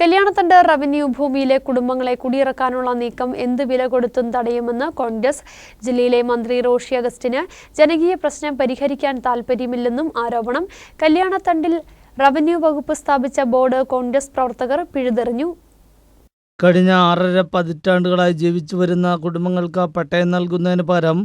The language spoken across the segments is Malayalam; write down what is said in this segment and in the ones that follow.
കല്യാണത്തണ്ട് റവന്യൂ ഭൂമിയിലെ കുടുംബങ്ങളെ കുടിയിറക്കാനുള്ള നീക്കം എന്ത് വില കൊടുത്തും തടയുമെന്ന് കോൺഗ്രസ്. ജില്ലയിലെ മന്ത്രി റോഷി അഗസ്റ്റിന് ജനകീയ പ്രശ്നം പരിഹരിക്കാൻ താൽപ്പര്യമില്ലെന്നും ആരോപണം. കല്യാണത്തണ്ടിൽ റവന്യൂ വകുപ്പ് സ്ഥാപിച്ച ബോർഡ് കോൺഗ്രസ് പ്രവർത്തകർ പിഴുതെറിഞ്ഞു. കഴിഞ്ഞ ആറര പതിറ്റാണ്ടുകളായി ജീവിച്ചു വരുന്ന കുടുംബങ്ങൾക്ക് പട്ടയം നൽകുന്നതിന് പകരം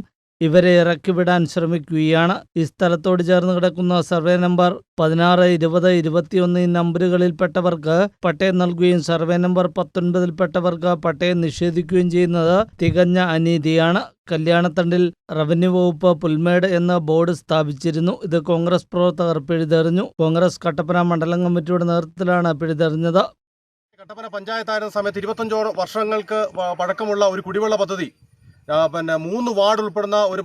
ഇവരെ ഇറക്കിവിടാൻ ശ്രമിക്കുകയാണ്. ഈ സ്ഥലത്തോട് ചേർന്ന് കിടക്കുന്ന സർവേ നമ്പർ പതിനാറ് ഇരുപത് ഇരുപത്തിയൊന്ന് ഈ നമ്പറുകളിൽപ്പെട്ടവർക്ക് പട്ടയം നൽകുകയും സർവേ നമ്പർ പത്തൊൻപതിൽപ്പെട്ടവർക്ക് പട്ടയം നിഷേധിക്കുകയും ചെയ്യുന്നത് തികഞ്ഞ അനീതിയാണ്. കല്യാണത്തണ്ടിൽ റവന്യൂ വകുപ്പ് പുൽമേട് എന്ന ബോർഡ് സ്ഥാപിച്ചിരുന്നു. ഇത് കോൺഗ്രസ് പ്രവർത്തകർ പിഴുതെറിഞ്ഞു. കോൺഗ്രസ് കട്ടപ്പന മണ്ഡലം കമ്മിറ്റിയുടെ നേതൃത്വത്തിലാണ് പിഴുതെറിഞ്ഞത്. കട്ടപ്പന പഞ്ചായത്തായിരുന്ന സമയത്ത് ഇരുപത്തഞ്ചോളം വർഷങ്ങൾക്ക് പഴക്കമുള്ള ഒരു കുടിവെള്ള പദ്ധതി പിന്നെ മൂന്ന് വാർഡ് ഉൾപ്പെടുന്ന ഒരു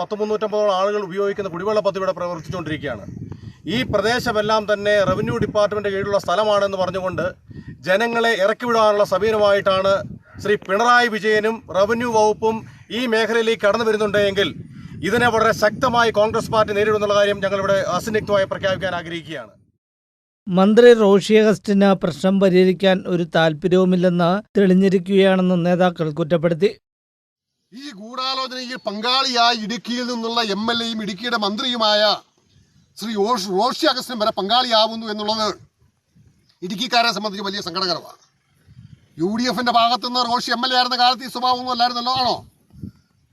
പത്ത് മുന്നൂറ്റമ്പതോളം ആളുകൾ ഉപയോഗിക്കുന്ന കുടിവെള്ള പദ്ധതി ഇവിടെ പ്രവർത്തിച്ചുകൊണ്ടിരിക്കുകയാണ്. ഈ പ്രദേശമെല്ലാം തന്നെ റവന്യൂ ഡിപ്പാർട്ട്മെന്റ് കീഴിലുള്ള സ്ഥലമാണെന്ന് പറഞ്ഞുകൊണ്ട് ജനങ്ങളെ ഇറക്കിവിടാനുള്ള സമീപമായിട്ടാണ് ശ്രീ പിണറായി വിജയനും റവന്യൂ വകുപ്പും ഈ മേഖലയിലേക്ക് കടന്നു വരുന്നുണ്ടെങ്കിൽ ഇതിനെ വളരെ ശക്തമായി കോൺഗ്രസ് പാർട്ടി നേരിടുന്നുള്ള കാര്യം ഞങ്ങളിവിടെ അസന്നിഗ്ധമായി പ്രഖ്യാപിക്കാൻ ആഗ്രഹിക്കുകയാണ്. മന്ത്രി റോഷി അഗസ്റ്റിന് പ്രശ്നം പരിഹരിക്കാൻ ഒരു താല്പര്യവുമില്ലെന്ന് തെളിഞ്ഞിരിക്കുകയാണെന്ന് നേതാക്കൾ കുറ്റപ്പെടുത്തി. ഈ ഗൂഢാലോചനയിൽ പങ്കാളിയായി ഇടുക്കിയിൽ നിന്നുള്ള എം എൽ എയും ഇടുക്കിയുടെ മന്ത്രിയുമായ ശ്രീ റോഷി അഗസ്റ്റിൻ വരെ പങ്കാളിയാവുന്നു എന്നുള്ളത് ഇടുക്കിക്കാരെ സംബന്ധിച്ച് വലിയ സങ്കടകരമാണ്. യു ഡി എഫിന്റെ ഭാഗത്തുനിന്ന് റോഷി എം എൽ എ ആയിരുന്ന കാലത്ത് ഈ സ്വഭാവമൊന്നും അല്ലായിരുന്നല്ലോ ആണോ?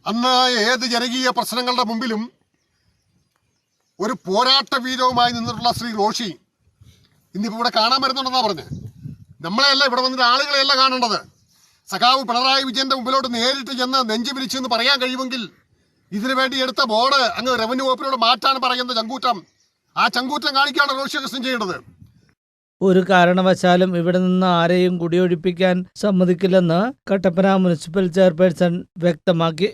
അന്ന് ഏത് ജനകീയ പ്രശ്നങ്ങളുടെ മുമ്പിലും ഒരു പോരാട്ട വീരവുമായി നിന്നിട്ടുള്ള ശ്രീ റോഷി ഇന്നിപ്പോൾ ഇവിടെ കാണാൻ വരുന്നുണ്ടെന്നാ പറഞ്ഞത് നമ്മളെയല്ല ഇവിടെ വന്നിട്ട് ആളുകളെയല്ല കാണേണ്ടത്. സഖാവ് പിണറായി വിജയന്റെ മുമ്പിലോട്ട് നേരിട്ട് ചെന്ന് നെഞ്ചു പിരിച്ചു എന്ന് പറയാൻ കഴിയുമെങ്കിൽ ഇതിനു വേണ്ടി എടുത്ത ബോർഡ് അങ്ങ് റവന്യൂ വകുപ്പിനോട് മാറ്റാൻ പറയുന്ന ചങ്കൂറ്റം. ആ ചങ്കൂറ്റം കാണിക്കുകയാണ് റോഷി കൃഷ്ണൻ ചെയ്യേണ്ടത്. ഒരു കാരണവശാലും ഇവിടെ നിന്ന് ആരെയും കുടിയൊഴിപ്പിക്കാൻ സമ്മതിക്കില്ലെന്ന് കട്ടപ്പന മുനിസിപ്പൽ ചെയർപേഴ്സൺ വ്യക്തമാക്കി.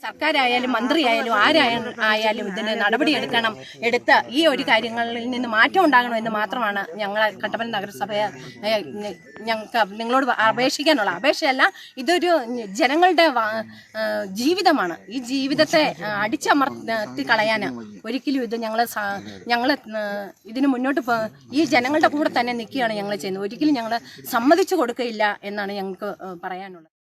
സർക്കാരായാലും മന്ത്രിയായാലും ആരായാലും ആയാലും ഇതിന് നടപടി എടുക്കണം എടുത്ത് ഈ ഒരു കാര്യങ്ങളിൽ നിന്ന് മാറ്റം ഉണ്ടാകണമെന്ന് മാത്രമാണ് ഞങ്ങൾ കട്ടപ്പന നഗരസഭയെ ഞങ്ങൾക്ക് നിങ്ങളോട് അപേക്ഷിക്കാനുള്ള അപേക്ഷയല്ല ഇതൊരു ജനങ്ങളുടെ ജീവിതമാണ് ഈ ജീവിതത്തെ അടിച്ചമർത്തി കളയാൻ ഒരിക്കലും ഇത് ഞങ്ങൾ ഞങ്ങൾ ഇതിന് മുന്നോട്ട് പോ ഈ ജനങ്ങളുടെ കൂടെ തന്നെ നിൽക്കുകയാണ് ഞങ്ങൾ ചെയ്യുന്നത് ഒരിക്കലും ഞങ്ങൾ സമ്മതിച്ചു കൊടുക്കുകയില്ല എന്നാണ് ഞങ്ങൾക്ക് പറയാനുള്ളത്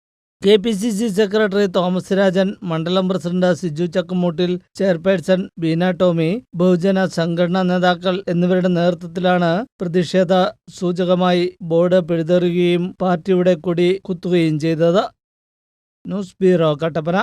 K P C C secretary Thomas Rajan മണ്ഡലം പ്രസിഡന്റ് സിജു ചക്കമൂട്ടിൽ ചെയർപേഴ്സൺ ബീന ടോമി ബഹുജന സംഘടനാ നേതാക്കൾ എന്നിവരുടെ നേതൃത്വത്തിലാണ് പ്രതിഷേധ സൂചകമായി ബോർഡ് പിഴുതെറുകയും പാർട്ടിയുടെ കൊടി കുത്തുകയും ചെയ്തത്. News bureau Kattappana.